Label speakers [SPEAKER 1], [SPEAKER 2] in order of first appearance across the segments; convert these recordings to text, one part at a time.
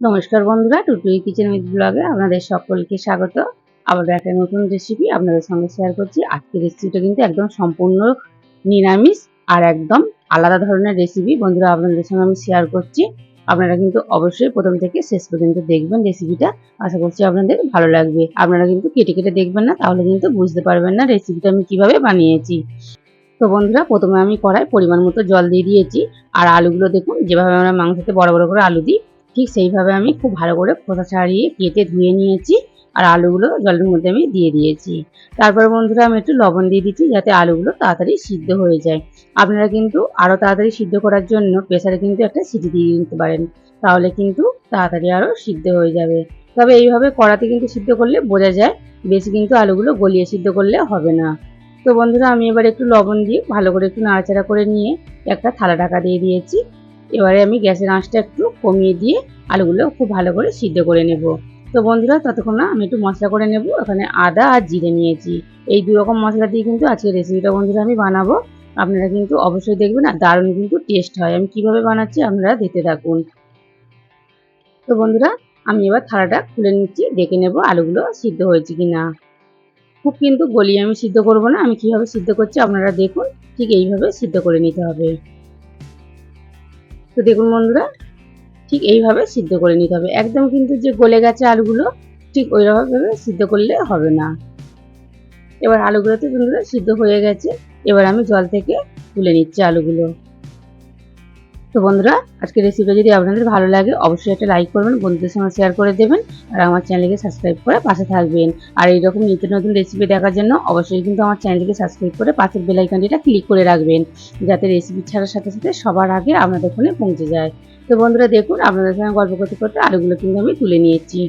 [SPEAKER 1] নমস্কার বন্ধুরা, টুটুই kitchen with ব্লগে আপনাদের সকলকে স্বাগত। আবার একটা নতুন রেসিপি আপনাদের সঙ্গে শেয়ার করছি। আজকের রেসিপিটা কিন্তু একদম সম্পূর্ণ নিরামিষ আর একদম আলাদা ধরনের রেসিপি বন্ধুরা, আপনাদের সঙ্গে আমি শেয়ার করছি। আপনারা কিন্তু অবশ্যই প্রথম থেকে শেষ পর্যন্ত দেখবেন রেসিপিটা আশা করছি আপনাদের ভালো লাগবে। আপনারা কিন্তু কেটে কেটে দেখবেন না, তাহলে কিন্তু বুঝতে পারবেন না রেসিপিটা আমি কীভাবে বানিয়েছি। তো বন্ধুরা, প্রথমে আমি কড়াই পরিমাণ মতো জল দিয়ে দিয়েছি। আর আলুগুলো দেখুন, যেভাবে আমরা মাংসতে বড় বড় করে আলু দিই ঠিক সেইভাবে আমি খুব ভালো করে খোসা ছাড়িয়ে কেটে ধুয়ে নিয়েছি আর আলুগুলো জলের মধ্যে আমি দিয়ে দিয়েছি। তারপর বন্ধুরা আমি একটু লবণ দিয়ে দিচ্ছি যাতে আলুগুলো তাড়াতাড়ি সিদ্ধ হয়ে যায়। আপনারা কিন্তু আরও তাড়াতাড়ি সিদ্ধ করার জন্য প্রেসারে কিন্তু একটা সিটি দিয়ে দিতে পারেন। তাহলে কিন্তু তাড়াতাড়ি আরও সিদ্ধ হয়ে যাবে। তবে এইভাবে কড়াতে কিন্তু সিদ্ধ করলে বোঝা যায় বেশি কিন্তু আলুগুলো গলিয়ে সিদ্ধ করলে হবে না। তো বন্ধুরা আমি এবার একটু লবণ দিয়ে ভালো করে একটু নাড়াচাড়া করে নিয়ে একটা থালা ঢাকা দিয়ে দিয়েছি। এবারে আমি গ্যাসের আঁচটা একটু কমিয়ে দিয়ে আলুগুলো খুব ভালো করে সিদ্ধ করে নেব। তো বন্ধুরা, ততক্ষণ না আমি একটু মশলা করে নেব। এখানে আদা আর জিরে নিয়েছি। এই দু রকম মশলা দিয়ে কিন্তু আজকে রেসিপিটা বন্ধুরা আমি বানাবো। আপনারা কিন্তু অবশ্যই দেখবেন আর দারুণ কিন্তু টেস্ট হয়। আমি কীভাবে বানাচ্ছি আপনারা দেখতে থাকুন। তো বন্ধুরা, আমি এবার থালাটা খুলে নিচ্ছি। দেখে নেব আলুগুলো সিদ্ধ হয়েছে কি না খুব কিন্তু গলিয়ে আমি সিদ্ধ করব না। আমি কীভাবে সিদ্ধ করছি আপনারা দেখুন। ঠিক এইভাবে সিদ্ধ করে নিতে হবে। তো দেখুন বন্ধুরা, ঠিক এইভাবে সিদ্ধ করে নিতে হবে। একদম কিন্তু যে গলে গেছে আলুগুলো, ঠিক ওইরকমভাবে সিদ্ধ করলে হবে না। এবার আলুগুলোতে বন্ধুরা সিদ্ধ হয়ে গেছে, এবার আমি জল থেকে তুলে নিচ্ছি আলুগুলো। তো বন্ধুরা আজকে রেসিপিটা যদি আপনাদের ভালো লাগে, অবশ্যই একটা লাইক করবেন, বন্ধুদের সঙ্গে শেয়ার করে দেবেন, আর আমার চ্যানেলকে সাবস্ক্রাইব করে পাশে থাকবেন। আর এইরকম নিত্য নতুন রেসিপি দেখার জন্য অবশ্যই কিন্তু আমার চ্যানেলকে সাবস্ক্রাইব করে পাশের বেলাইকানটিটা ক্লিক করে রাখবেন, যাতে রেসিপি ছাড়ার সাথে সাথে সবার আগে আপনাদের ফোনে পৌঁছে যায়। তো বন্ধুরা, দেখুন, আপনাদের সঙ্গে গল্প করতে করতে আলুগুলো কিন্তু আমি তুলে নিয়েছি।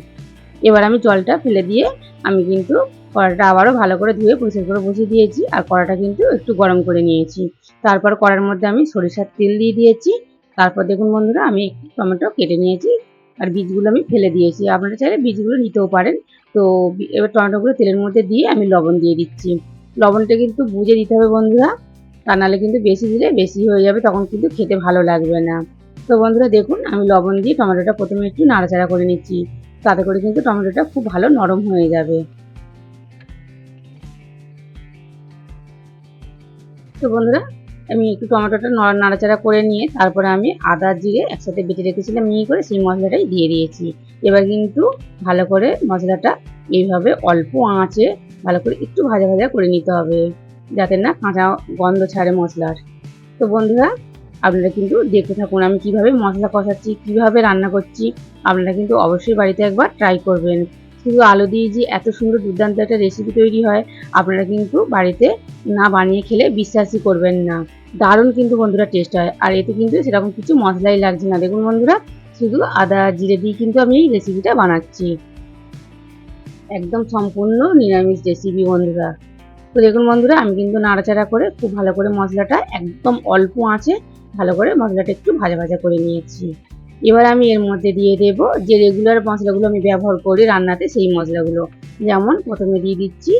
[SPEAKER 1] এবার আমি জলটা ফেলে দিয়ে আমি কিন্তু কড়াটা আবারও ভালো করে ধুয়ে পরিষ্কার করে বসিয়ে দিয়েছি, আর কড়াটা কিন্তু একটু গরম করে নিয়েছি। তারপর কড়ার মধ্যে আমি সরিষার তেল দিয়ে দিয়েছি তারপর দেখুন বন্ধুরা, আমি একটু টমেটো কেটে নিয়েছি আর বীজগুলো আমি ফেলে দিয়েছি। আপনারা চাইলে বীজগুলো নিতেও পারেন। তো এবার টমেটোগুলো তেলের মধ্যে দিয়ে আমি লবণ দিয়ে দিচ্ছি। লবণটা কিন্তু বুঝে দিতে হবে বন্ধুরা, তা নাহলে কিন্তু বেশি দিলে বেশি হয়ে যাবে, তখন কিন্তু খেতে ভালো লাগবে না। তো বন্ধুরা দেখুন, আমি লবণ দিয়ে টমেটোটা প্রথমে একটু নাড়াচাড়া করে নিচ্ছি। তাতে করে কিন্তু টমেটোটা খুব ভালো নরম হয়ে যাবে। তো বন্ধুরা আমি একটু টমেটোটা নাড়াচাড়া করে নিয়ে তারপরে আমি আদা, জিরে একসাথে বেটে রেখেছিলাম, মিহি করে সেই মশলাটাই দিয়ে দিয়েছি। এবার কিন্তু ভালো করে মশলাটা এইভাবে অল্প আঁচে ভালো করে একটু ভাজা ভাজা করে নিতে হবে, যাতে না কাঁচা গন্ধ ছাড়ে মশলার। তো বন্ধুরা, আপনারা কিন্তু দেখতে থাকুন আমি কীভাবে মশলা কষাচ্ছি, কীভাবে রান্না করছি, আপনারা কিন্তু অবশ্যই বাড়িতে একবার ট্রাই করবেন। শুধু আলু দিয়ে যে এত সুন্দর দুর্দান্ত একটা রেসিপি তৈরি হয়, আপনারা কিন্তু বাড়িতে না বানিয়ে খেলে বিশ্বাসই করবেন না। দারুণ কিন্তু বন্ধুরা টেস্ট হয়। আর এতে কিন্তু সেরকম কিছু মশলাই লাগছে না। দেখুন বন্ধুরা, শুধু আদা, জিরে দিয়ে কিন্তু আমি এই রেসিপিটা বানাচ্ছি। একদম সম্পূর্ণ নিরামিষ রেসিপি বন্ধুরা। তো দেখুন বন্ধুরা, আমি কিন্তু নাড়াচাড়া করে খুব ভালো করে মশলাটা একদম অল্প আঁচে ভালো করে মশলাটা একটু ভাজা ভাজা করে নিয়েছি। এবার আমি এর মধ্যে দিয়ে দেব যে রেগুলার মশলাগুলো আমি ব্যবহার করি রান্নাতে সেই মশলাগুলো। যেমন প্রথমে দিয়ে দিচ্ছি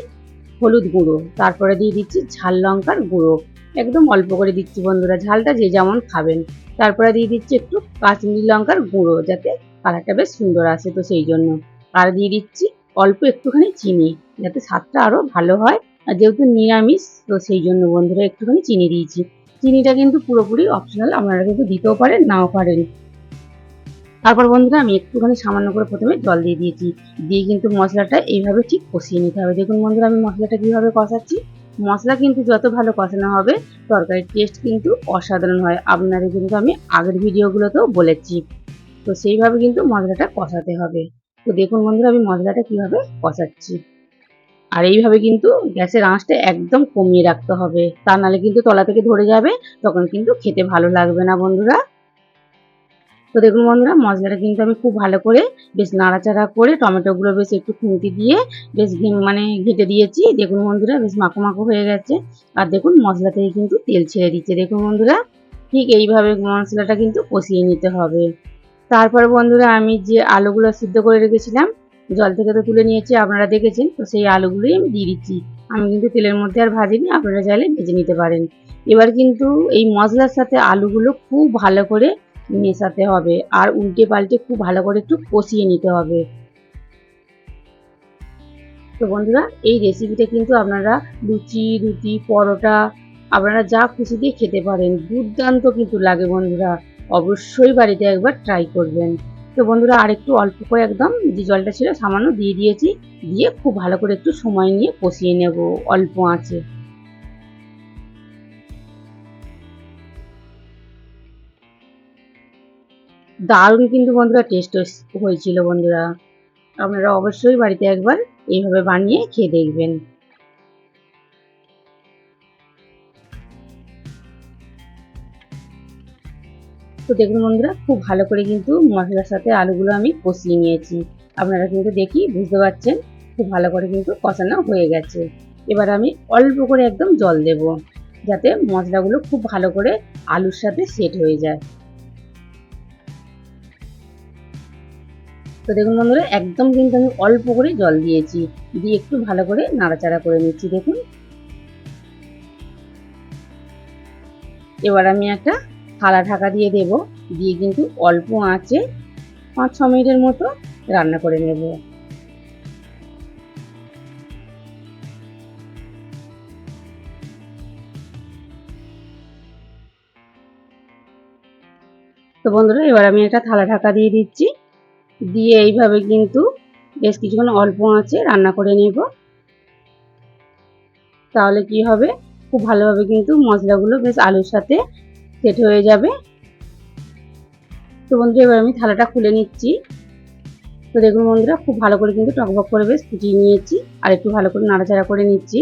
[SPEAKER 1] হলুদ গুঁড়ো, তারপরে দিয়ে দিচ্ছি ঝাল লঙ্কার গুঁড়ো। একদম অল্প করে দিচ্ছি বন্ধুরা, ঝালটা যে যেমন খাবেন। তারপরে দিয়ে দিচ্ছি একটু কাশ্মীরি লঙ্কার গুঁড়ো, যাতে কালারটা বেশ সুন্দর আসে তো সেই জন্য। আর দিয়ে দিচ্ছি অল্প একটুখানি চিনি, যাতে স্বাদটা আরও ভালো হয়। আর যেহেতু নিরামিষ, তো সেই জন্য বন্ধুরা একটুখানি চিনি দিয়েছি। চিনিটা কিন্তু পুরোপুরি অপশনাল আপনারা কিন্তু দিতেও পারেন, নাও পারেন। তারপর বন্ধুরা আমি একটুখানি সামান্য করে প্রথমে জল দিয়ে দিয়েছি। দিয়ে কিন্তু মশলাটা এইভাবে ঠিক কষিয়ে নিতে হবে। দেখুন বন্ধুরা আমি মশলাটা কীভাবে কষাচ্ছি। মশলা কিন্তু যত ভালো কষানো হবে, তরকারির টেস্ট কিন্তু অসাধারণ হয়। আপনাদের কিন্তু আমি আগের ভিডিওগুলোতেও বলেছি। তো সেইভাবে কিন্তু মশলাটা কষাতে হবে। তো দেখুন বন্ধুরা, আমি মশলাটা কীভাবে কষাচ্ছি। আর এইভাবে কিন্তু গ্যাসের আঁচটা একদম কমিয়ে রাখতে হবে। তা নাহলে কিন্তু তলা থেকে ধরে যাবে, তখন কিন্তু খেতে ভালো লাগবে না বন্ধুরা। তো দেখুন বন্ধুরা, মশলাটা কিন্তু আমি খুব ভালো করে বেশ নাড়াচাড়া করে টমেটোগুলো বেশ একটু খুঁতি দিয়ে বেশ মানে ঘেটে দিয়েছি। দেখুন বন্ধুরা, বেশ মাখো মাখো হয়ে গেছে। আর দেখুন মশলা থেকে কিন্তু তেল ছেড়ে দিচ্ছে। দেখুন বন্ধুরা, ঠিক এইভাবে মশলাটা কিন্তু কষিয়ে নিতে হবে। তারপর বন্ধুরা, আমি যে আলুগুলো সিদ্ধ করে রেখেছিলাম, জল থেকে তো তুলে নিয়েছি, আপনারা দেখেছেন, তো সেই আলুগুলোই আমি দিয়ে দিচ্ছি। আমি কিন্তু তেলের মধ্যে আর ভাজিনি, আপনারা চাইলে ভেজে নিতে পারেন। এবার কিন্তু এই মশলার সাথে আলুগুলো খুব ভালো করে মেশাতে হবে। আর উল্টে পাল্টে খুব ভালো করে একটু কষিয়ে নিতে হবে। তো বন্ধুরা, এই রেসিপিটা কিন্তু আপনারা লুচি, রুটি, পরোটা, আপনারা যা খুশি দিয়ে খেতে পারেন। দুর্দান্ত কিন্তু লাগে বন্ধুরা। অবশ্যই বাড়িতে একবার ট্রাই করবেন। তো বন্ধুরা আর একটু অল্প করে একদম যে জলটা ছিল সামান্য দিয়ে দিয়েছি। দিয়ে খুব ভালো করে একটু সময় নিয়ে কষিয়ে নেব অল্প আঁচে। দারুণ কিন্তু বন্ধুরা টেস্ট হয়েছিল বন্ধুরা। আপনারা অবশ্যই বাড়িতে একবার এইভাবে বানিয়ে খেয়ে দেখবেন। তো দেখুন বন্ধুরা, খুব ভালো করে কিন্তু মশলার সাথে আলুগুলো আমি কষিয়ে নিয়েছি। আপনারা কিন্তু দেখি, বুঝতে পারছেন, খুব ভালো করে কিন্তু কষানো হয়ে গেছে। এবার আমি অল্প করে একদম জল দেব, যাতে মশলাগুলো খুব ভালো করে আলুর সাথে সেট হয়ে যায়। তো দেখুন বন্ধুরা, একদম কিন্তু আমি অল্প করে জল দিয়েছি। দিয়ে একটু ভালো করে নাড়াচাড়া করে নিচ্ছি, দেখুন। এবার আমি একটা থালা ঢাকা দিয়ে দেব। দিয়ে কিন্তু অল্প আঁচে পাঁচ ছ মিনিটের মতো রান্না করে নেব। তো বন্ধুরা, এবার আমি একটা থালা ঢাকা দিয়ে দিচ্ছি। দিয়ে এইভাবে কিন্তু বেশ কিছুক্ষণ অল্প আঁচে রান্না করে নেব। তাহলে কি হবে? খুব ভালোভাবে কিন্তু মশলাগুলো বেশ আলুর সাথে সেট হয়ে যাবে। তো বন্ধুরা, এবার আমি থালাটা খুলে নিচ্ছি। তো দেখুন বন্ধুরা, খুব ভালো করে কিন্তু টকবক করে বেশ ফুটিয়ে নিয়েছি আর একটু ভালো করে নাড়াচাড়া করে নিচ্ছি।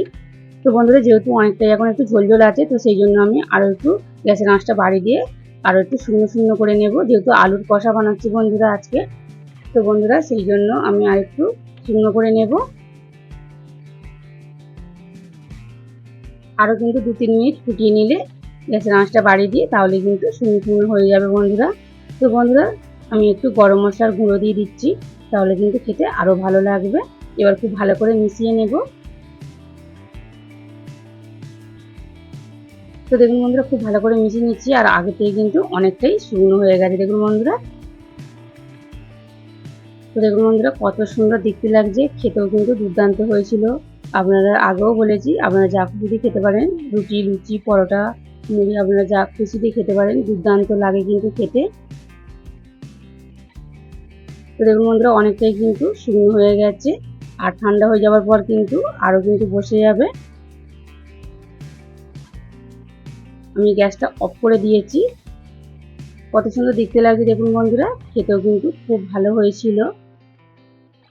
[SPEAKER 1] তো বন্ধুরা, যেহেতু অনেকটাই এখন একটু ঝোল ঝোল আছে, তো সেই জন্য আমি আরও একটু গ্যাসের আঁচটা বাড়িয়ে দিয়ে আরও একটু শূন্য শূন্য করে নেব। যেহেতু আলুর কষা বানাচ্ছি বন্ধুরা আজকে তো বন্ধুরা, সেই জন্য আমি আর একটু শুকনো করে নেব। আরও কিন্তু দু তিন মিনিট ফুটিয়ে নিলে গ্যাসের আঁচটা বাড়িয়ে দিয়ে তাহলে কিন্তু শুকনো হয়ে যাবে বন্ধুরা। তো বন্ধুরা, আমি একটু গরম মশলার গুঁড়ো দিয়ে দিচ্ছি, তাহলে কিন্তু খেতে আরও ভালো লাগবে। এবার খুব ভালো করে মিশিয়ে নেব। তো দেখুন বন্ধুরা, খুব ভালো করে মিশিয়ে নিচ্ছি, আর আগে থেকে কিন্তু অনেকটাই শুকনো হয়ে গেছে। দেখুন বন্ধুরা তো দেখুন বন্ধুরা কত সুন্দর দেখতে লাগছে। খেতেও কিন্তু দুর্দান্ত হয়েছিল। আপনারা আগেও বলেছি, আপনারা যা খুশি দিয়ে খেতে পারেন। রুটি, লুচি, পরোটা, মুড়ি আপনারা যা খুশি দিয়ে খেতে পারেন। দুর্দান্ত লাগে কিন্তু খেতে। তো দেখুন বন্ধুরা অনেকটাই কিন্তু শুকনো হয়ে গেছে আর ঠান্ডা হয়ে যাওয়ার পর কিন্তু আরও কিন্তু বসে যাবে। আমি গ্যাসটা অফ করে দিয়েছি। কত সুন্দর দেখতে লাগছে দেখুন বন্ধুরা, খেতেও কিন্তু খুব ভালো হয়েছিল।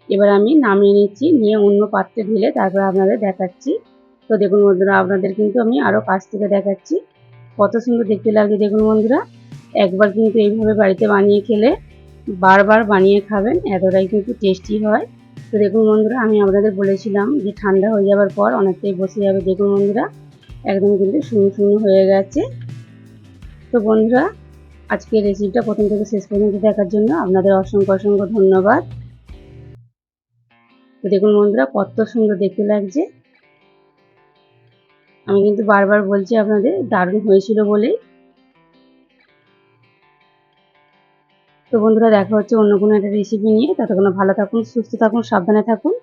[SPEAKER 1] এবার আমি নামিয়ে নিচ্ছি, নিয়ে অন্য পাত্রে ঢেলে তারপর আপনাদের দেখাচ্ছি। তো দেখুন বন্ধুরা, আপনাদের কিন্তু আমি আরও কাছ থেকে দেখাচ্ছি। কত সুন্দর দেখতে লাগছে দেখুন বন্ধুরা। একবার কিন্তু এইভাবে বাড়িতে বানিয়ে খেলে বারবার বানিয়ে খাবেন, এতটাই কিন্তু টেস্টি হয়। তো দেখুন বন্ধুরা, আমি আপনাদের বলেছিলাম যে ঠান্ডা হয়ে যাওয়ার পর অনেকটাই বসে যাবে। দেখুন বন্ধুরা, একদম কিন্তু শুকনো শুকনো হয়ে গেছে। তো বন্ধুরা আজকের রেসিপিটা প্রথম থেকে শেষ পর্যন্ত দেখার জন্য আপনাদের অসংখ্য অসংখ্য ধন্যবাদ। দেখুন বন্ধুরা, কত সুন্দর দেখতে লাগছে। আমি কিন্তু বারবার বলছি আপনাদের, দারুণ হয়েছিল বলেই। তো বন্ধুরা, দেখা হচ্ছে অন্য কোনো একটা রেসিপি নিয়ে। ততক্ষণ ভালো থাকুন, সুস্থ থাকুন, সাবধানে থাকুন।